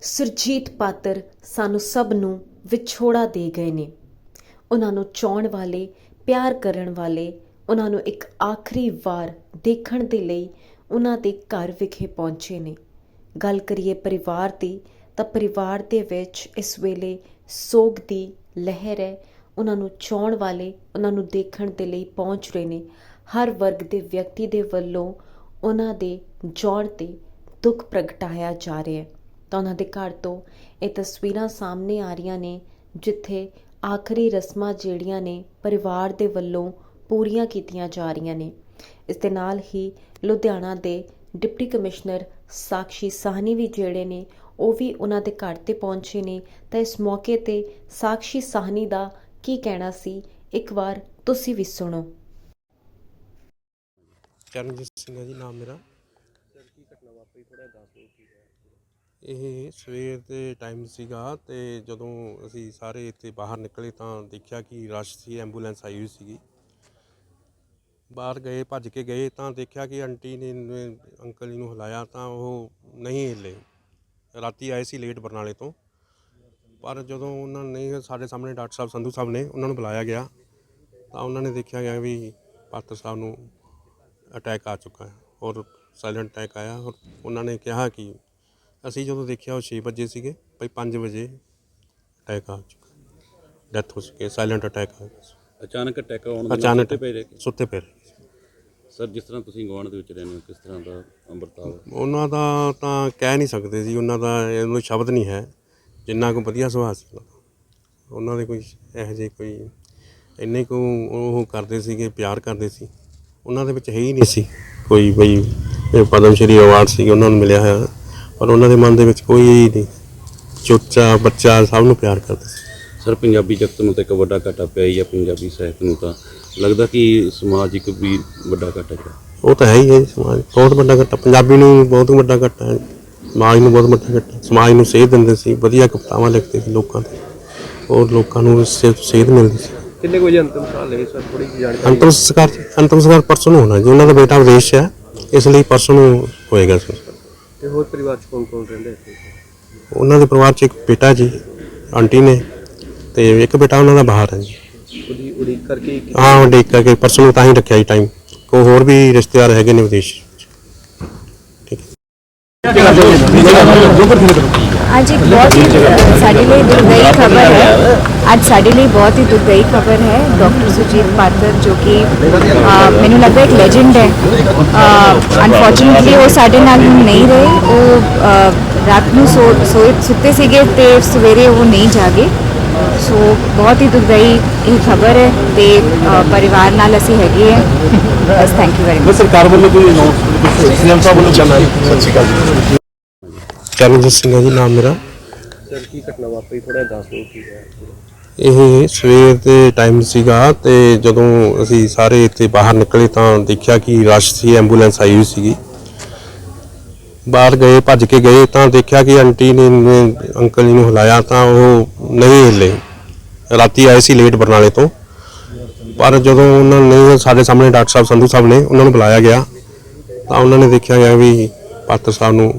ਸੁਰਜੀਤ ਪਾਤਰ ਸਾਨੂੰ ਸਭ ਨੂੰ ਵਿਛੋੜਾ ਦੇ ਗਏ ਨੇ। ਉਹਨਾਂ ਨੂੰ ਚਾਹਣ ਵਾਲੇ, ਪਿਆਰ ਕਰਨ ਵਾਲੇ, ਉਹਨਾਂ ਨੂੰ ਇੱਕ ਆਖਰੀ ਵਾਰ ਦੇਖਣ ਦੇ ਲਈ ਉਹਨਾਂ ਦੇ ਘਰ ਵਿਖੇ ਪਹੁੰਚੇ ਨੇ। ਗੱਲ ਕਰੀਏ ਪਰਿਵਾਰ ਦੀ, ਤਾਂ ਪਰਿਵਾਰ ਦੇ ਵਿੱਚ ਇਸ ਵੇਲੇ ਸੋਗ ਦੀ ਲਹਿਰ ਹੈ। ਉਹਨਾਂ ਨੂੰ ਚਾਹਣ ਵਾਲੇ, ਉਹਨਾਂ ਨੂੰ ਦੇਖਣ ਦੇ ਲਈ ਪਹੁੰਚ ਰਹੇ ਨੇ। ਹਰ ਵਰਗ ਦੇ ਵਿਅਕਤੀ ਦੇ ਵੱਲੋਂ ਉਹਨਾਂ ਦੇ ਜੌਣ ਤੇ ਦੁੱਖ ਪ੍ਰਗਟਾਇਆ ਜਾ ਰਿਹਾ ਹੈ। ਤਾਂ ਉਹਨਾਂ ਦੇ ਘਰ ਤੋਂ ਇਹ ਤਸਵੀਰਾਂ ਸਾਹਮਣੇ ਆ ਰਹੀਆਂ ਨੇ ਜਿੱਥੇ ਆਖਰੀ ਰਸਮਾਂ ਜਿਹੜੀਆਂ ਨੇ ਪਰਿਵਾਰ ਦੇ ਵੱਲੋਂ ਪੂਰੀਆਂ ਕੀਤੀਆਂ ਜਾ ਰਹੀਆਂ ਨੇ। ਇਸ ਦੇ ਨਾਲ ਹੀ ਲੁਧਿਆਣਾ ਦੇ ਡਿਪਟੀ ਕਮਿਸ਼ਨਰ ਸਾਕਸ਼ੀ ਸਾਹਨੀ ਵੀ ਜਿਹੜੇ ਨੇ ਉਹ ਵੀ ਉਹਨਾਂ ਦੇ ਘਰ ਤੇ ਪਹੁੰਚੇ ਨੇ। ਤਾਂ ਇਸ ਮੌਕੇ ਤੇ ਸਾਕਸ਼ੀ ਸਾਹਨੀ ਦਾ ਕੀ ਕਹਿਣਾ ਸੀ? ਇੱਕ ਵਾਰ ਤੁਸੀਂ ਵੀ ਸੁਣੋ। ਚਰਨਜੀਤ ਸਿੰਘ ਜੀ ਨਾਮ ਮੇਰਾ। ਇਹ ਸਵੇਰ ਦੇ ਟਾਈਮ ਸੀਗਾ ਅਤੇ ਜਦੋਂ ਅਸੀਂ ਸਾਰੇ ਇੱਥੇ ਬਾਹਰ ਨਿਕਲੇ ਤਾਂ ਦੇਖਿਆ ਕਿ ਰਸ਼ ਸੀ ਐਂਬੂਲੈਂਸ ਆਈ ਹੋਈ ਸੀਗੀ। ਬਾਹਰ ਗਏ, ਭੱਜ ਕੇ ਗਏ ਤਾਂ ਦੇਖਿਆ ਕਿ ਆਂਟੀ ਨੇ ਨੇ ਅੰਕਲ ਜੀ ਨੂੰ ਹਿਲਾਇਆ ਤਾਂ ਉਹ ਨਹੀਂ ਹਿੱਲੇ। ਰਾਤੀ ਆਏ ਸੀ ਲੇਟ ਬਰਨਾਲੇ ਤੋਂ। ਪਰ ਜਦੋਂ ਉਹਨਾਂ ਨੇ ਸਾਡੇ ਸਾਹਮਣੇ ਡਾਕਟਰ ਸਾਹਿਬ, ਸੰਧੂ ਸਾਹਿਬ ਨੇ ਉਹਨਾਂ ਨੂੰ ਬੁਲਾਇਆ ਗਿਆ, ਤਾਂ ਉਹਨਾਂ ਨੇ ਦੇਖਿਆ ਗਿਆ ਵੀ ਪਾਤਰ ਸਾਹਿਬ ਨੂੰ ਅਟੈਕ ਆ ਚੁੱਕਾ ਹੈ ਔਰ ਸਾਇਲੈਂਟ ਅਟੈਕ ਆਇਆ ਔਰ ਉਹਨਾਂ ਨੇ ਕਿਹਾ ਕਿ ਅਸੀਂ ਜਦੋਂ ਦੇਖਿਆ ਉਹ 6 ਵਜੇ ਸੀਗੇ ਭਈ 5 ਵਜੇ ਅਟੈਕ ਆ ਚੁੱਕਾ ਡੈਥ ਹੋ ਚੁੱਕੀ ਸਾਇਲੈਂਟ ਅਟੈਕ ਆ ਗਿਆ ਸੀ। ਅਚਾਨਕ ਅਟੈਕ ਆਉਣ ਦੇ ਨਾਲ ਅਚਾਨਕ ਸੁੱਤੇ ਪਏ ਰਹੇ ਕਿ- ਸੁੱਤੇ ਪਏ ਰਹੇ। ਸਰ ਜਿਸ ਤਰ੍ਹਾਂ ਤੁਸੀਂ ਗਵਾਂਢ ਦੇ ਵਿੱਚ ਰਹਿੰਦੇ ਹੋ ਕਿਸ ਤਰ੍ਹਾਂ ਦਾ ਅੰਮ੍ਰਿਤਾਵ ਉਹਨਾਂ ਦਾ ਤਾਂ ਕਹਿ ਨਹੀਂ ਸਕਦੇ ਜੀ ਉਹਨਾਂ ਦਾ ਇਹਨੂੰ ਸ਼ਬਦ ਨਹੀਂ ਹੈ ਜਿੰਨਾ ਕੋ ਵਧੀਆ ਸੁਭਾਅ ਸੀ ਉਹਨਾਂ ਦਾ। ਉਹਨਾਂ ਦੇ ਕੋਈ ਇਹੋ ਜਿਹੇ ਕੋਈ ਇੰਨੇ ਕੋ ਉਹ ਕਰਦੇ ਸੀਗੇ ਪਿਆਰ ਕਰਦੇ ਸੀ ਉਹਨਾਂ ਦੇ ਵਿੱਚ ਹੈ ਹੀ ਨਹੀਂ ਸੀ ਕੋਈ ਬਈ ਇਹ ਪਦਮ ਸ਼੍ਰੀ ਅਵਾਰਡ ਸੀ ਉਹਨਾਂ ਨੂੰ ਮਿਲਿਆ ਹੋਇਆ ਪਰ ਉਹਨਾਂ ਦੇ ਮਨ ਦੇ ਵਿੱਚ ਕੋਈ ਨਹੀਂ। ਚੋਚਾ ਬੱਚਾ ਸਭ ਨੂੰ ਪਿਆਰ ਕਰਦੇ ਸੀ। ਸਰ ਪੰਜਾਬੀ ਜਗਤ ਨੂੰ ਤਾਂ ਇੱਕ ਵੱਡਾ ਘਾਟਾ ਪਿਆ ਹੀ ਆ ਪੰਜਾਬੀ ਸਾਹਿਤ ਨੂੰ ਤਾਂ। ਲੱਗਦਾ ਕਿ ਸਮਾਜਿਕ ਵੀ ਵੱਡਾ ਘਾਟਾ ਪਿਆ ਉਹ ਤਾਂ ਹੈ ਹੀ ਹੈ ਜੀ ਸਮਾਜ ਬਹੁਤ ਵੱਡਾ ਘੱਟਾ। ਪੰਜਾਬੀ ਨੂੰ ਬਹੁਤ ਵੱਡਾ ਘੱਟਾ ਹੈ। ਸਮਾਜ ਨੂੰ ਬਹੁਤ ਵੱਡਾ ਘੱਟਾ। ਸਮਾਜ ਨੂੰ ਸੇਧ ਦਿੰਦੇ ਸੀ ਵਧੀਆ ਕਵਿਤਾਵਾਂ ਲਿਖਦੇ ਸੀ ਲੋਕਾਂ ਦੇ ਔਰ ਲੋਕਾਂ ਨੂੰ ਸੇ- ਸੇਧ ਮਿਲਦੀ ਸੀ। ਕਿੰਨੇ ਕੁ ਵਜੇ ਅੰਤਮ ਸਾਹ ਲਏ ਸਰ? ਥੋੜੀ ਜਿਹੀ ਜਾਣਕਾਰੀ ਅੰਤਮ ਸੰਸਕਾਰ ਅੰਤਮ ਸੰਸਕਾਰ ਪਰਸੋਂ ਨੂੰ ਹੋਣਾ ਜੀ। ਉਹਨਾਂ ਦਾ ਬੇਟਾ ਵਿਦੇਸ਼ ਹੈ। ਇਸ ਲਈ ਪਰਸੋਂ ਨੂੰ ਹੋਏਗਾ ਸੰਸਕਾਰ ਤੇ ਹੋਰ ਪਰਿਵਾਰ ਚ ਕੌਣ ਕੌਣ ਰਹਿੰਦੇ ਇੱਥੇ? ਉਹਨਾਂ ਦੇ ਪਰਿਵਾਰ 'ਚ ਇੱਕ ਬੇਟਾ ਜੀ ਆਂਟੀ ਨੇ ਤੇ ਇੱਕ ਬੇਟਾ ਉਹਨਾਂ ਦਾ ਬਾਹਰ ਹੈ ਜੀ। ਉਹਦੀ ਉਡੀਕ ਕਰਕੇ ਕਿ- ਹਾਂ ਉਹ ਦੇਖ ਕਰਕੇ ਪਰਸੋਂ ਨੂੰ ਤਾਂ ਹੀ ਰੱਖਿਆ ਜੀ ਟਾਈਮ ਕੋ ਹੋਰ ਵੀ ਰਿਸ਼ਤੇਦਾਰ ਹੈਗੇ ਨੇ ਵਿਦੇਸ਼ 'ਚ। ਠੀਕ ਹੈ। ਅੱਜ ਇੱਕ ਬਹੁਤ ਹੀ ਸਾਡੇ ਲਈ ਦੁਖਦਾਈ ਖਬਰ ਹੈ। ਅੱਜ ਸਾਡੇ ਲਈ ਬਹੁਤ ਹੀ ਦੁਖਦਾਈ ਖਬਰ ਹੈ। ਡਾਕਟਰ ਸੁਜੀਤ ਪਾਤਰ, ਜੋ ਕਿ ਮੈਨੂੰ ਲੱਗਦਾ ਇੱਕ ਲੈਜੈਂਡ ਹੈ। ਅਨਫੋਰਚੂਨਟਲੀ ਉਹ ਸਾਡੇ ਨਾਲ ਨਹੀਂ ਰਹੇ। ਉਹ ਰਾਤ ਨੂੰ ਸੋ ਸੋਏ ਸੁੱਤੇ ਸੀਗੇ ਤੇ ਸਵੇਰੇ ਉਹ ਨਹੀਂ ਜਾਗੇ। ਸੋ ਬਹੁਤ ਹੀ ਦੁਖਦਾਈ ਇਹ ਖਬਰ ਹੈ ਤੇ ਪਰਿਵਾਰ ਨਾਲ ਅਸੀਂ ਹੈਗੇ ਹੈ। ਬਸ ਥੈਂਕ ਯੂ ਵੈਰੀ ਮਚ ਸਰਕਾਰ ਵੱਲੋਂ ਕੋਈ ਅਨਾਉਂਸ ਸੀਐਮ ਸਾਹਿਬ ਵੱਲੋਂ ਚੱਲ ਸਤਿ ਸ਼੍ਰੀ ਅਕਾਲ ਚਰਨਜੀਤ ਸਿੰਘ ਹੈ ਜੀ ਨਾਮ ਮੇਰਾ। ਸਰ ਕੀ ਘਟਨਾ ਵਾਪਰੀ? ਥੋੜਾ ਦੱਸ ਦਿਓ ਕੀ ਹੈ ਇਹ ਸਵੇਰ ਦੇ ਟਾਈਮ ਸੀਗਾ ਤੇ ਜਦੋਂ ਅਸੀਂ ਸਾਰੇ ਇੱਥੇ ਬਾਹਰ ਨਿਕਲੇ ਤਾਂ ਦੇਖਿਆ ਕਿ ਰਸ਼ ਸੀ ਐਂਬੂਲੈਂਸ ਆਈ ਹੋਈ ਸੀਗੀ। ਬਾਹਰ ਗਏ ਭੱਜ ਕੇ ਗਏ ਤਾਂ ਦੇਖਿਆ ਕਿ ਆਂਟੀ ਨੇ ਨੇ ਅੰਕਲ ਜੀ ਨੂੰ ਹਿਲਾਇਆ ਤਾਂ ਉਹ ਨਹੀਂ ਹਿੱਲੇ। ਰਾਤੀ ਆਏ ਸੀ ਲੇਟ ਬਰਨਾਲੇ ਤੋਂ। ਪਰ ਜਦੋਂ ਉਹਨਾਂ ਨੇ ਸਾਡੇ ਸਾਹਮਣੇ ਡਾਕਟਰ ਸਾਹਿਬ ਸੰਧੂ ਸਾਹਿਬ ਨੇ ਉਹਨਾਂ ਨੂੰ ਬੁਲਾਇਆ ਗਿਆ ਤਾਂ ਉਹਨਾਂ ਨੇ ਦੇਖਿਆ ਗਿਆ ਵੀ ਪਾਤਰ ਸਾਹਿਬ ਨੂੰ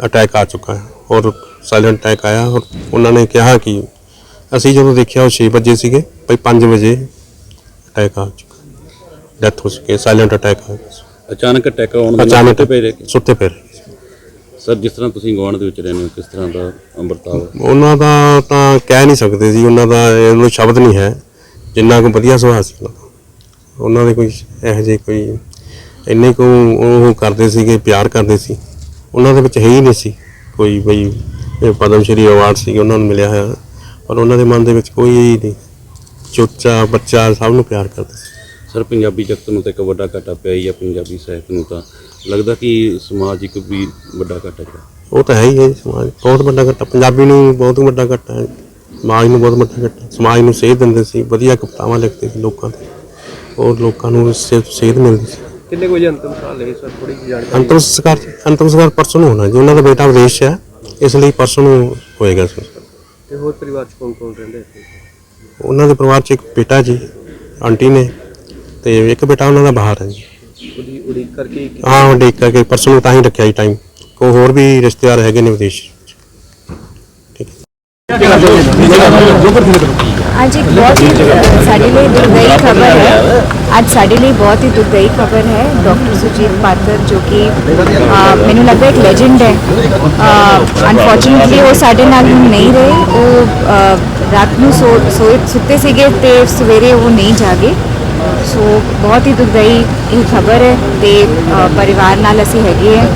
ਅਟੈਕ ਆ ਚੁੱਕਾ ਹੈ ਔਰ ਸਾਇਲੈਂਟ ਅਟੈਕ ਆਇਆ ਔਰ ਉਹਨਾਂ ਨੇ ਕਿਹਾ ਕਿ ਅਸੀਂ ਜਦੋਂ ਦੇਖਿਆ ਉਹ 6 ਵਜੇ ਸੀਗੇ ਭਈ 5 ਵਜੇ ਅਟੈਕ ਆ ਚੁੱਕਾ ਡੈਥ ਹੋ ਚੁੱਕੀ ਸਾਇਲੈਂਟ ਅਟੈਕ ਆ ਗਿਆ ਸੀ। ਅਚਾਨਕ ਅਟੈਕ ਆਉਣ ਦੇ ਨਾਲ ਅਚਾਨਕ ਪਏ ਰਹੇ ਸੁੱਤੇ ਪਏ ਰਹੇ। ਸਰ ਜਿਸ ਤਰ੍ਹਾਂ ਤੁਸੀਂ ਗਵਾਂਢ ਦੇ ਵਿੱਚ ਰਹਿੰਦੇ ਹੋ ਕਿਸ ਤਰ੍ਹਾਂ ਦਾ ਅੰਮ੍ਰਿਤਾਵ ਉਹਨਾਂ ਦਾ ਤਾਂ ਕਹਿ ਨਹੀਂ ਸਕਦੇ ਜੀ ਉਹਨਾਂ ਦਾ ਇਹਨੂੰ ਸ਼ਬਦ ਨਹੀਂ ਹੈ। ਜਿੰਨਾ ਕੋ ਵਧੀਆ ਸੁਭਾਅ ਸੀ ਉਹਨਾਂ ਦਾ। ਉਹਨਾਂ ਦੇ ਕੋਈ ਇਹੋ ਜਿਹੇ ਕੋਈ ਇੰਨੇ ਕੋ ਉਹ ਕਰਦੇ ਸੀਗੇ ਪਿਆਰ ਕਰਦੇ ਸੀ। ਉਹਨਾਂ ਦੇ ਵਿੱਚ ਹੈ ਹੀ ਨਹੀਂ ਸੀ। ਕੋਈ ਬਈ ਇਹ ਪਦਮ ਸ਼੍ਰੀ ਅਵਾਰਡ ਸੀ ਉਹਨਾਂ ਨੂੰ ਮਿਲਿਆ ਹੋਇਆ। ਪਰ ਉਹਨਾਂ ਦੇ ਮਨ ਦੇ ਵਿੱਚ ਕੋਈ ਨਹੀਂ। ਚੋਚਾ ਬੱਚਾ ਸਭ ਨੂੰ ਪਿਆਰ ਕਰਦੇ ਸੀ। ਸਰ ਪੰਜਾਬੀ ਜਗਤ ਨੂੰ ਤਾਂ ਇੱਕ ਵੱਡਾ ਘਾਟਾ ਪਿਆ ਹੀ ਆ ਪੰਜਾਬੀ ਸਾਹਿਤ ਨੂੰ ਤਾਂ। ਲੱਗਦਾ ਕਿ ਸਮਾਜਿਕ ਵੀ ਵੱਡਾ ਘਾਟਾ ਪਿਆ ਉਹ ਤਾਂ ਹੈ ਹੀ ਹੈ ਸਮਾਜ ਬਹੁਤ ਵੱਡਾ ਘੱਟਾ। ਪੰਜਾਬੀ ਨੂੰ ਬਹੁਤ ਵੱਡਾ ਘੱਟਾ ਹੈ। ਸਮਾਜ ਨੂੰ ਬਹੁਤ ਵੱਡਾ ਘੱਟਾ ਸਮਾਜ ਨੂੰ ਸੇਧ ਦਿੰਦੇ ਸੀ ਵਧੀਆ ਕਵਿਤਾਵਾਂ ਲਿਖਦੇ ਸੀ ਲੋਕਾਂ ਦੇ। ਔਰ ਲੋਕਾਂ ਨੂੰ ਸੇ- ਸੇਧ ਮਿਲਦੀ ਸੀ। ਕਿੰਨੇ ਕੁ ਵਜੇ ਅੰਤਮ ਸਾਹ ਲਏ ਸਰ? ਥੋੜੀ ਜਿਹੀ ਜਾਣਕਾਰੀ ਅੰਤਮ ਸੰਸਕਾਰ ਅੰਤਮ ਸੰਸਕਾਰ ਪਰਸੋਂ ਨੂੰ ਹੋਣਾ ਜੀ ਉਹਨਾਂ ਦਾ ਬੇਟਾ ਵਿਦੇਸ਼ ਹੈ ਇਸ ਲਈ ਪਰਸੋਂ ਨੂੰ ਹੋਏਗਾ ਸੰਸਕਾਰ ਤੇ ਹੋਰ ਪਰਿਵਾਰ ਚ ਕੌਣ ਕੌਣ ਰਹਿੰਦੇ ਇੱਥੇ? ਉਹਨਾਂ ਦੇ ਪਰਿਵਾਰ 'ਚ ਇੱਕ ਬੇਟਾ ਜੀ ਆਂਟੀ ਨੇ ਤੇ ਇੱਕ ਬੇਟਾ ਉਹਨਾਂ ਦਾ ਬਾਹਰ ਹੈ ਜੀ। ਉਡੀਕ ਕਰਕੇ ਹਾਂ ਦੇਖ ਕਰਕੇ ਪਰਸੋਂ ਨੂੰ ਤਾਂ ਹੀ ਰੱਖਿਆ ਜੀ ਟਾਈਮ ਕੋ ਹੋਰ ਵੀ ਰਿਸ਼ਤੇਦਾਰ ਹੈਗੇ ਨੇ ਵਿਦੇਸ਼ 'ਚ। ਅੱਜ ਇੱਕ ਬਹੁਤ ਹੀ ਸਾਡੇ ਲਈ ਦੁਖਦਾਈ ਖਬਰ ਹੈ। ਅੱਜ ਸਾਡੇ ਲਈ ਬਹੁਤ ਹੀ ਦੁਖਦਾਈ ਖਬਰ ਹੈ। ਡਾਕਟਰ ਸੁਜੀਤ ਪਾਤਰ ਜੋ ਕਿ ਮੈਨੂੰ ਲੱਗਦਾ ਇੱਕ ਲੈਜੈਂਡ ਹੈ। ਅਨਫੋਰਚੂਨਟਲੀ ਉਹ ਸਾਡੇ ਨਾਲ ਨਹੀਂ ਰਹੇ। ਉਹ ਰਾਤ ਨੂੰ ਸੋ ਸੋਏ ਸੁੱਤੇ ਸੀਗੇ ਤੇ ਸਵੇਰੇ ਉਹ ਨਹੀਂ ਜਾਗੇ। ਸੋ ਬਹੁਤ ਹੀ ਦੁਖਦਾਈ ਇਹ ਖਬਰ ਹੈ ਤੇ ਪਰਿਵਾਰ ਨਾਲ ਅਸੀਂ ਹੈਗੇ ਹੈ।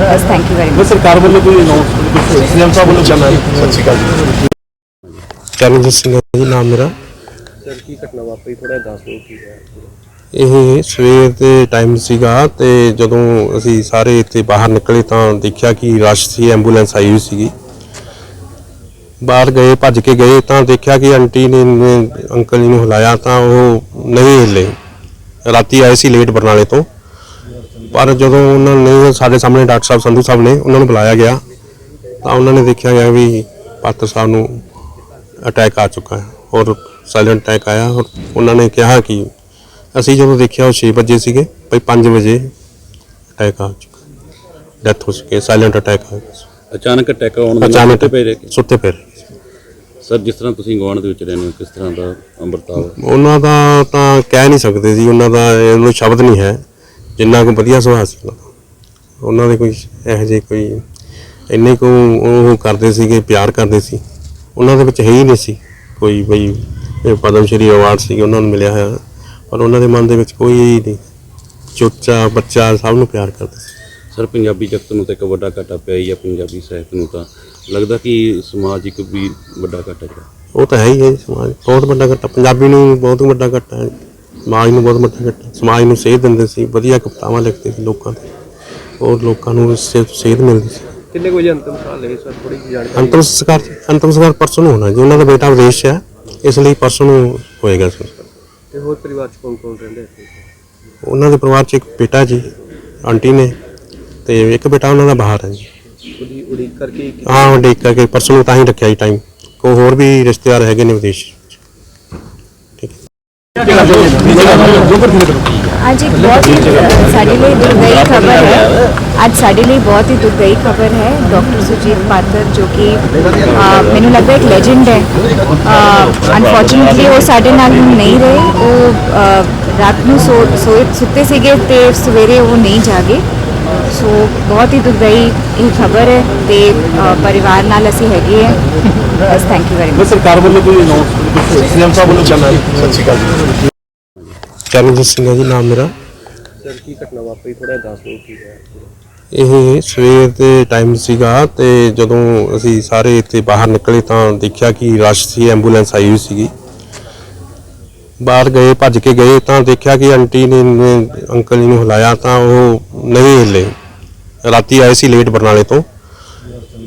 ਬਸ ਥੈਂਕ ਯੂ ਵੈਰੀ ਮਚ ਸਰਕਾਰ ਵੱਲੋਂ ਕੋਈ ਅਨਾਉਂਸਮੈਂਟ ਸੀਐਮ ਸਾਹਿਬ ਵੱਲੋਂ ਚੱਲ ਰਹੀ ਸਤਿ ਸ਼੍ਰੀ ਅਕਾਲ ਜੀ। ਚਰਨਜੀਤ ਸਿੰਘ ਹੈ ਜੀ ਨਾਮ ਮੇਰਾ। ਸਰ ਕੀ ਘਟਨਾ ਵਾਪਰੀ? ਥੋੜਾ ਦੱਸ ਦਿਓ ਕੀ ਹੈ ਇਹ ਸਵੇਰ ਦੇ ਟਾਈਮ ਸੀਗਾ ਤੇ ਜਦੋਂ ਅਸੀਂ ਸਾਰੇ ਇੱਥੇ ਬਾਹਰ ਨਿਕਲੇ ਤਾਂ ਦੇਖਿਆ ਕਿ ਰਸ਼ ਸੀ ਐਂਬੂਲੈਂਸ ਆਈ ਹੋਈ ਸੀਗੀ। ਬਾਹਰ ਗਏ ਭੱਜ ਕੇ ਗਏ ਤਾਂ ਦੇਖਿਆ ਕਿ ਆਂਟੀ ਨੇ ਨੇ ਅੰਕਲ ਜੀ ਨੂੰ ਹਿਲਾਇਆ ਤਾਂ ਉਹ ਨਹੀਂ ਹਿੱਲੇ। ਰਾਤੀ ਆਏ ਸੀ ਲੇਟ ਬਰਨਾਲੇ ਤੋਂ। ਪਰ ਜਦੋਂ ਉਹਨਾਂ ਨੇ ਸਾਡੇ ਸਾਹਮਣੇ ਡਾਕਟਰ ਸਾਹਿਬ ਸੰਧੂ ਸਾਹਿਬ ਨੇ ਉਹਨਾਂ ਨੂੰ ਬੁਲਾਇਆ ਗਿਆ ਤਾਂ ਉਹਨਾਂ ਨੇ ਦੇਖਿਆ ਗਿਆ ਵੀ ਪਾਤਰ ਸਾਹਿਬ ਨੂੰ ਅਟੈਕ ਆ ਚੁੱਕਾ ਹੈ ਔਰ ਸਾਇਲੈਂਟ ਅਟੈਕ ਆਇਆ ਔਰ ਉਹਨਾਂ ਨੇ ਕਿਹਾ ਕਿ ਅਸੀਂ ਜਦੋਂ ਦੇਖਿਆ ਉਹ 6 ਵਜੇ ਸੀਗੇ ਭਈ 5 ਵਜੇ ਅਟੈਕ ਆ ਚੁੱਕਾ ਡੈਥ ਹੋ ਚੁੱਕੀ ਸਾਇਲੈਂਟ ਅਟੈਕ ਆ ਗਿਆ ਅਚਾਨਕ ਅਟੈਕ ਆਉਣ ਦੇ ਅਚਾਨਕ ਨਾਲ ਪੈ ਰਹੇ ਸੁੱਤੇ ਪਏ ਰਹੇ। ਸਰ ਜਿਸ ਤਰ੍ਹਾਂ ਤੁਸੀਂ ਗਵਾਂਢ ਦੇ ਵਿੱਚ ਰਹਿੰਦੇ ਹੋ ਕਿਸ ਤਰ੍ਹਾਂ ਦਾ ਅੰਮ੍ਰਿਤਾਵ ਉਹਨਾਂ ਦਾ ਤਾਂ ਕਹਿ ਨਹੀਂ ਸਕਦੇ ਜੀ ਉਹਨਾਂ ਦਾ ਇਹਨੂੰ ਸ਼ਬਦ ਨਹੀਂ ਹੈ ਜਿੰਨਾ ਕੁ ਵਧੀਆ ਸੁਭਾਅ ਸੀ ਉਹਨਾਂ ਦਾ। ਉਹਨਾਂ ਦੇ ਕੋਈ ਇਹੋ ਜਿਹੇ ਕੋਈ ਇੰਨੇ ਕੁ ਉਹ ਕਰਦੇ ਸੀਗੇ ਪਿਆਰ ਕਰਦੇ ਸੀ। ਉਹਨਾਂ ਦੇ ਵਿੱਚ ਹੈ ਹੀ ਨਹੀਂ ਸੀ। ਕੋਈ ਬਈ ਇਹ ਪਦਮ ਸ਼੍ਰੀ ਅਵਾਰਡ ਸੀ ਉਹਨਾਂ ਨੂੰ ਮਿਲਿਆ ਹੋਇਆ। ਪਰ ਉਹਨਾਂ ਦੇ ਮਨ ਦੇ ਵਿੱਚ ਕੋਈ ਨਹੀਂ। ਚੋਚਾ ਬੱਚਾ ਸਭ ਨੂੰ ਪਿਆਰ ਕਰਦੇ ਸੀ। ਸਰ ਪੰਜਾਬੀ ਜਗਤ ਨੂੰ ਤਾਂ ਇੱਕ ਵੱਡਾ ਘਾਟਾ ਪਿਆ ਹੀ ਆ ਪੰਜਾਬੀ ਸਾਹਿਤ ਨੂੰ ਤਾਂ। ਲੱਗਦਾ ਕਿ ਸਮਾਜਿਕ ਵੀ ਵੱਡਾ ਘਾਟਾ ਜਿਹੜਾ ਉਹ ਤਾਂ ਹੈ ਹੀ ਹੈ ਜੀ ਸਮਾਜ ਬਹੁਤ ਵੱਡਾ ਘੱਟਾ। ਪੰਜਾਬੀ ਨੂੰ ਬਹੁਤ ਵੱਡਾ ਘੱਟਾ ਹੈ। ਸਮਾਜ ਨੂੰ ਬਹੁਤ ਵੱਡਾ ਘੱਟਾ। ਸਮਾਜ ਨੂੰ ਸੇਧ ਦਿੰਦੇ ਸੀ ਵਧੀਆ ਕਵਿਤਾਵਾਂ ਲਿਖਦੇ ਸੀ ਲੋਕਾਂ ਦੇ ਔਰ ਲੋਕਾਂ ਨੂੰ ਸੇ- ਸੇਧ ਮਿਲਦੀ ਸੀ। ਕਿੰਨੇ ਕੋਈ ਅੰਤਮ ਸਾਲ ਹੈ ਸਰ? ਥੋੜੀ ਜਿਹੀ ਜਾਣਕਾਰੀ ਅੰਤਮ ਸੰਸਕਾਰ ਅੰਤਮ ਸੰਸਕਾਰ ਪਰਸੋਂ ਨੂੰ ਹੋਣਾ ਜੀ। ਉਹਨਾਂ ਦਾ ਬੇਟਾ ਵਿਦੇਸ਼ 'ਚ ਹੈ। ਇਸ ਲਈ ਪਰਸੋਂ ਨੂੰ ਹੋਏਗਾ ਸੰਸਕਾਰ ਤੇ ਹੋਰ ਪਰਿਵਾਰ ਚ ਕੌਣ ਕੌਣ ਰਹਿੰਦੇ ਇੱਥੇ ਉਹਨਾਂ ਦੇ ਪਰਿਵਾਰ 'ਚ ਇੱਕ ਬੇਟਾ ਜੀ ਆਂਟੀ ਨੇ ਤੇ ਇੱਕ ਬੇਟਾ ਉਹਨਾਂ ਦਾ ਬਾਹਰ ਹੈ ਜੀ। ਉਹਦੀ ਉਡੀਕ ਕਰਕੇ ਕਿ- ਹਾਂ ਉਹ ਦੇਖ ਕਰਕੇ ਪਰਸੋਂ ਨੂੰ ਤਾਂ ਹੀ ਰੱਖਿਆ ਜੀ ਟਾਈਮ ਕੋ ਹੋਰ ਵੀ ਰਿਸ਼ਤੇਦਾਰ ਹੈਗੇ ਨੇ ਵਿਦੇਸ਼ 'ਚ। ਠੀਕ ਹੈ। ਅੱਜ ਇੱਕ ਬਹੁਤ ਹੀ ਅ, ਸਾਡੇ ਲਈ ਦੁਖਦਾਈ ਖਬਰ ਹੈ ਅੱਜ ਸਾਡੇ ਲਈ ਬਹੁਤ ਹੀ ਦੁਖਦਾਈ ਖਬਰ ਹੈ ਡਾਕਟਰ ਸੁਜੀਤ ਪਾਤਰ ਜੋ ਕਿ ਅ, ਮੈਨੂੰ ਲੱਗਦਾ ਇੱਕ ਲੈਜੈਂਡ ਹੈ ਅਨਫੋਰਚੂਨਟਲੀ ਉਹ ਸਾਡੇ ਨਾਲ ਹੁਣ ਨਹੀਂ ਰਹੇ ਉਹ ਅ, ਰਾਤ ਨੂੰ ਸੋ ਸੋਏ ਸੁੱਤੇ ਸੀਗੇ ਤੇ ਸਵੇਰੇ ਉਹ ਨਹੀਂ ਜਾਗੇ ਸੋ ਬਹੁਤ ਹੀ ਦੁਖਦਾਈ ਇਹ ਖਬਰ ਹੈ ਤੇ ਅ, ਪਰਿਵਾਰ ਨਾਲ ਅਸੀਂ ਹੈਗੇ ਹੈ ਬਸ ਥੈਂਕ ਯੂ ਵੈਰੀ ਮਚ ਮੈਂ ਸਰਕਾਰ ਵੱਲੋਂ ਕੋਈ ਅਨਾਉਂਸਮੈਂਟ ਸੀਐਮ ਸਾਹਿਬ ਵੱਲੋਂ ਚੱਲ ਰਹੀ ਸਤਿ ਸ਼੍ਰੀ ਅਕਾਲ ਜੀ ਚਰਨਜੀਤ ਸਿੰਘ ਹੈ ਜੀ ਨਾਮ ਮੇਰਾ। ਸਰ ਕੀ ਘਟਨਾ ਵਾਪਰੀ? ਥੋੜਾ ਦੱਸ ਦਿਓ ਕੀ ਹੈ ਇਹ ਸਵੇਰ ਦੇ ਟਾਈਮ ਸੀਗਾ ਤੇ ਜਦੋਂ ਅਸੀਂ ਸਾਰੇ ਇੱਥੇ ਬਾਹਰ ਨਿਕਲੇ ਤਾਂ ਦੇਖਿਆ ਕਿ ਰਸ਼ ਸੀ ਐਂਬੂਲੈਂਸ ਆਈ ਹੋਈ ਸੀਗੀ। ਬਾਹਰ ਗਏ ਭੱਜ ਕੇ ਗਏ ਤਾਂ ਦੇਖਿਆ ਕਿ ਆਂਟੀ ਨੇ ਅੰਕਲ ਜੀ ਨੂੰ ਹਿਲਾਇਆ ਤਾਂ ਉਹ ਨਹੀਂ ਹਿੱਲੇ। ਰਾਤੀ ਆਏ ਸੀ ਲੇਟ ਬਰਨਾਲੇ ਤੋਂ।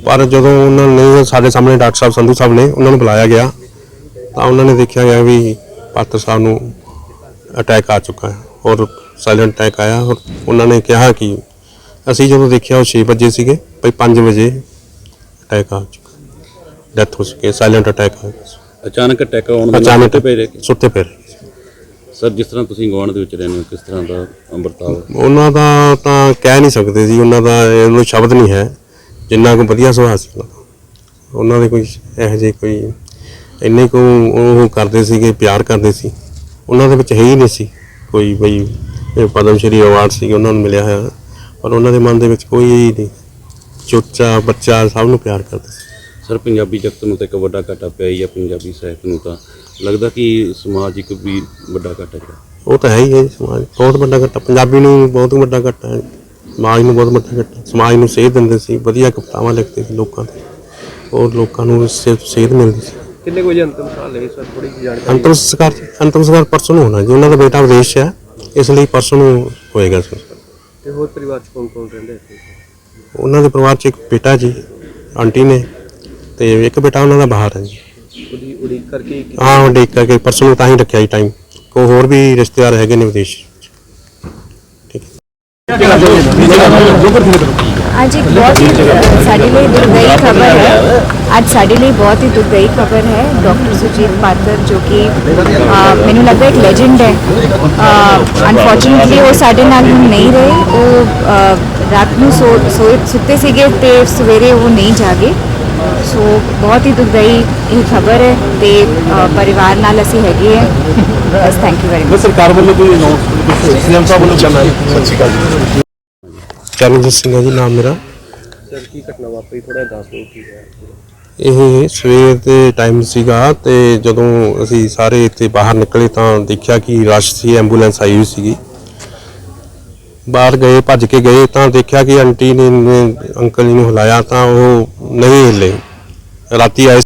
ਪਰ ਜਦੋਂ ਉਹਨਾਂ ਨੇ ਸਾਡੇ ਸਾਹਮਣੇ ਡਾਕਟਰ ਸਾਹਿਬ ਸੰਧੂ ਸਾਹਿਬ ਨੇ ਉਹਨਾਂ ਨੂੰ ਬੁਲਾਇਆ ਗਿਆ ਤਾਂ ਉਹਨਾਂ ਨੇ ਦੇਖਿਆ ਗਿਆ ਵੀ ਪਾਤਰ ਸਾਹਿਬ ਨੂੰ ਅਟੈਕ ਆ ਚੁੱਕਾ ਹੈ ਔਰ ਸਾਇਲੈਂਟ ਅਟੈਕ ਆਇਆ ਔਰ ਉਹਨਾਂ ਨੇ ਕਿਹਾ ਕਿ ਅਸੀਂ ਜਦੋਂ ਦੇਖਿਆ ਉਹ 6 ਵਜੇ ਸੀਗੇ ਭਈ 5 ਵਜੇ ਅਟੈਕ ਆ ਚੁੱਕਾ ਡੈਥ ਹੋ ਚੁੱਕੀ ਸਾਇਲੈਂਟ ਅਟੈਕ ਆ ਅਚਾਨਕ ਅਟੈਕ ਆਉਣ ਦੇ ਨਾਲ ਅਚਾਨਕ ਪੈ ਰਹੇ ਸੁੱਤੇ ਪਏ ਰਹੇ। ਸਰ ਜਿਸ ਤਰ੍ਹਾਂ ਤੁਸੀਂ ਗਵਾਂਢ ਦੇ ਵਿੱਚ ਰਹਿੰਦੇ ਹੋ ਕਿਸ ਤਰ੍ਹਾਂ ਦਾ ਅੰਮ੍ਰਿਤਾਵ ਉਹਨਾਂ ਦਾ ਤਾਂ ਕਹਿ ਨਹੀਂ ਸਕਦੇ ਜੀ ਉਹਨਾਂ ਦਾ ਇਹਨੂੰ ਸ਼ਬਦ ਨਹੀਂ ਹੈ। ਜਿੰਨਾ ਕੁ ਵਧੀਆ ਸੁਭਾਅ ਸੀ ਉਹਨਾਂ ਦਾ। ਉਹਨਾਂ ਦੇ ਕੋਈ ਇਹੋ ਜਿਹੇ ਕੋਈ ਇੰਨੇ ਕੁ ਉਹ ਕਰਦੇ ਸੀਗੇ ਪਿਆਰ ਕਰਦੇ ਸੀ। ਉਹਨਾਂ ਦੇ ਵਿੱਚ ਹੈ ਹੀ ਨਹੀਂ ਸੀ ਕੋਈ ਬਈ ਇਹ ਪਦਮ ਸ਼੍ਰੀ ਅਵਾਰਡ ਸੀ ਉਹਨਾਂ ਨੂੰ ਮਿਲਿਆ ਹੋਇਆ। ਪਰ ਉਹਨਾਂ ਦੇ ਮਨ ਦੇ ਵਿੱਚ ਕੋਈ ਨਹੀਂ। ਚੋਚਾ ਬੱਚਾ ਸਭ ਨੂੰ ਪਿਆਰ ਕਰਦੇ ਸੀ। ਸਰ ਪੰਜਾਬੀ ਜਗਤ ਨੂੰ ਤਾਂ ਇੱਕ ਵੱਡਾ ਘਾਟਾ ਪਿਆ ਹੀ ਆ ਪੰਜਾਬੀ ਸਾਹਿਤ ਨੂੰ ਤਾਂ। ਲੱਗਦਾ ਕਿ ਸਮਾਜਿਕ ਵੀ ਵੱਡਾ ਘਾਟਾ ਜਿਹੜਾ ਉਹ ਤਾਂ ਹੈ ਹੀ ਹੈ ਸਮਾਜ ਬਹੁਤ ਵੱਡਾ ਘੱਟਾ। ਪੰਜਾਬੀ ਨੂੰ ਬਹੁਤ ਵੱਡਾ ਘੱਟਾ ਹੈ। ਸਮਾਜ ਨੂੰ ਬਹੁਤ ਵੱਡਾ ਘੱਟਾ। ਸਮਾਜ ਨੂੰ ਸੇਧ ਦਿੰਦੇ ਸੀ ਵਧੀਆ ਕਵਿਤਾਵਾਂ ਲਿਖਦੇ ਸੀ ਲੋਕਾਂ ਦੇ ਔਰ ਲੋਕਾਂ ਨੂੰ ਸੇ- ਸੇਧ ਮਿਲਦੀ ਸੀ। ਕਿੰਨੇ ਕੋਈ ਅੰਤਮ ਸਾਲ ਹੈ ਸਰ? ਥੋੜੀ ਜਿਹੀ ਜਾਣਕਾਰੀ ਅੰਤਮ ਸੰਸਕਾਰ ਅੰਤਮ ਸੰਸਕਾਰ ਪਰਸੋਂ ਨੂੰ ਹੋਣਾ ਜੀ। ਉਹਨਾਂ ਦਾ ਬੇਟਾ ਵਿਦੇਸ਼ 'ਚ ਹੈ। ਇਸ ਲਈ ਪਰਸੋਂ ਨੂੰ ਹੋਏਗਾ ਸੰਸਕਾਰ ਤੇ ਹੋਰ ਪਰਿਵਾਰ ਚ ਕੌਣ ਕੌਣ ਰਹਿੰਦੇ ਇੱਥੇ? ਉਹਨਾਂ ਦੇ ਪਰਿਵਾਰ 'ਚ ਇੱਕ ਬੇਟਾ ਜੀ ਆਂਟੀ ਨੇ ਤੇ ਇੱਕ ਬੇਟਾ ਉਹਨਾਂ ਦਾ ਬਾਹਰ ਹੈ ਜੀ। ਉਹਦੀ ਉਡੀਕ ਕਰਕੇ ਹਾਂ ਦੇਖ ਕਰਕੇ ਪਰਸੋਂ ਨੂੰ ਤਾਂ ਹੀ ਰੱਖਿਆ ਜੀ ਟਾਈਮ ਕੋ ਹੋਰ ਵੀ ਰਿਸ਼ਤੇਦਾਰ ਹੈਗੇ ਨੇ ਵਿਦੇਸ਼ 'ਚ। ਠੀਕ ਹੈ। ਅੱਜ ਇੱਕ ਬਹੁਤ ਹੀ ਸਾਡੇ ਲਈ ਦੁਖਦਾਈ ਖਬਰ ਹੈ। ਅੱਜ ਸਾਡੇ ਲਈ ਬਹੁਤ ਹੀ ਦੁਖਦਾਈ ਖਬਰ ਹੈ ਡਾਕਟਰ ਸੁਜੀਤ ਪਾਤਰ ਜੋ ਕਿ ਮੈਨੂੰ ਲੱਗਦਾ ਇੱਕ ਲੈਜੈਂਡ ਹੈ। ਅਨਫੋਰਚੂਨਟਲੀ ਉਹ ਸਾਡੇ ਨਾਲ ਨਹੀਂ ਰਹੇ। ਉਹ ਰਾਤ ਨੂੰ ਸੋ ਸੋਏ ਸੁੱਤੇ ਸੀਗੇ ਤੇ ਸਵੇਰੇ ਉਹ ਨਹੀਂ ਜਾਗੇ। ਸੋ ਬਹੁਤ ਹੀ ਦੁਖਦਾਈ ਇਹ ਖਬਰ ਹੈ ਤੇ ਪਰਿਵਾਰ ਨਾਲ ਅਸੀਂ ਹੈਗੇ ਹੈ। ਬਸ ਥੈਂਕ ਯੂ ਵੈਰੀ ਮਚ ਸਰਕਾਰ ਵੱਲੋਂ ਕੋਈ ਅਨਾਉਂਸ ਕੁਝ ਸੀਐਮ ਸਾਹਿਬ ਵੱਲੋਂ ਚੱਲਣਾ ਹੈ ਸਤਿ ਸ਼੍ਰੀ ਅਕਾਲ ਜੀ। ਚਰਨਜੀਤ ਸਿੰਘ ਹੈ ਜੀ ਨਾਮ ਮੇਰਾ। ਸਰ ਕੀ ਘਟਨਾ ਵਾਪਰੀ? ਥੋੜਾ ਦੱਸ ਦਿਓ ਕੀ ਹੈ ਇਹ ਸਵੇਰ ਦੇ ਟਾਈਮ ਸੀਗਾ ਤੇ ਜਦੋਂ ਅਸੀਂ ਸਾਰੇ ਇੱਥੇ ਬਾਹਰ ਨਿਕਲੇ ਤਾਂ ਦੇਖਿਆ ਕਿ ਰਸ਼ ਸੀ ਐਂਬੂਲੈਂਸ ਆਈ ਹੋਈ ਸੀਗੀ। ਬਾਹਰ ਗਏ ਭੱਜ ਕੇ ਗਏ ਤਾਂ ਦੇਖਿਆ ਕਿ ਆਂਟੀ ਨੇ ਨੇ ਅੰਕਲ ਜੀ ਨੂੰ ਹਿਲਾਇਆ ਤਾਂ ਉਹ ਨਹੀਂ ਹਿੱਲੇ। ਰਾਤੀ ਆਏ